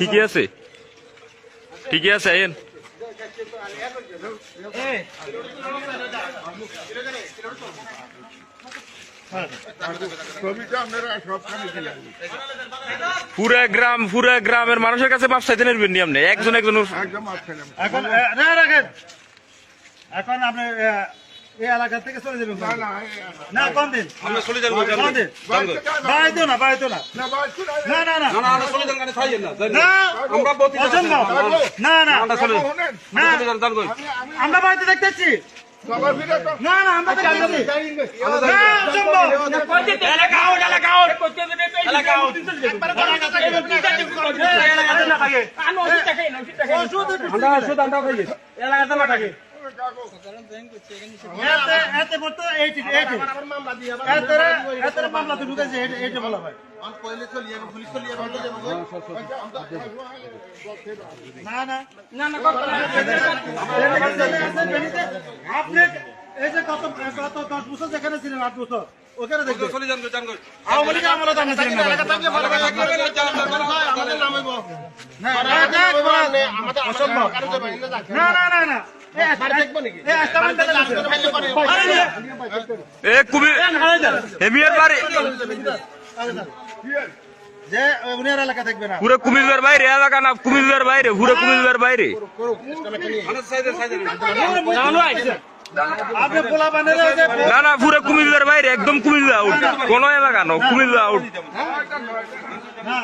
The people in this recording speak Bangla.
ঠিকই আছে? ঠিকই আছে আইন পুরা গ্রাম পুরা গ্রামের মানুষের কাছে মাপ চাইতে নেবেন নি আপনি? একজন একজন এখন রাখেন। এখন আপনি এই এলাকা থেকে চলে যাবেন না না না দিন? আমরা চলে যাব কোন দিন? বাড়িতে যান না। না বাড়াইতো না। না, বাড়িতে যান না না। না না না না আমরা চলে যান না না না। বাড়িতে দেখতেছি। না তো না আপনি এই যে কত কত দশ বছর যেখানে ছিলেন আট বছর ওখানে দেখবেন চলে যান যান আওয়ামী লীগের আমলে তো ছিলেন না ভাই। না, না, না, না, পুরো। কুমিল্লার বাইরে এলাকা না। কুমিল্লার বাইরে পুরো কুমিল্লার না না পুরো কুমিল্লার বাইরে একদম কুমিল্লা আউট। কোন এলাকা না কুমিল্লা আউট। না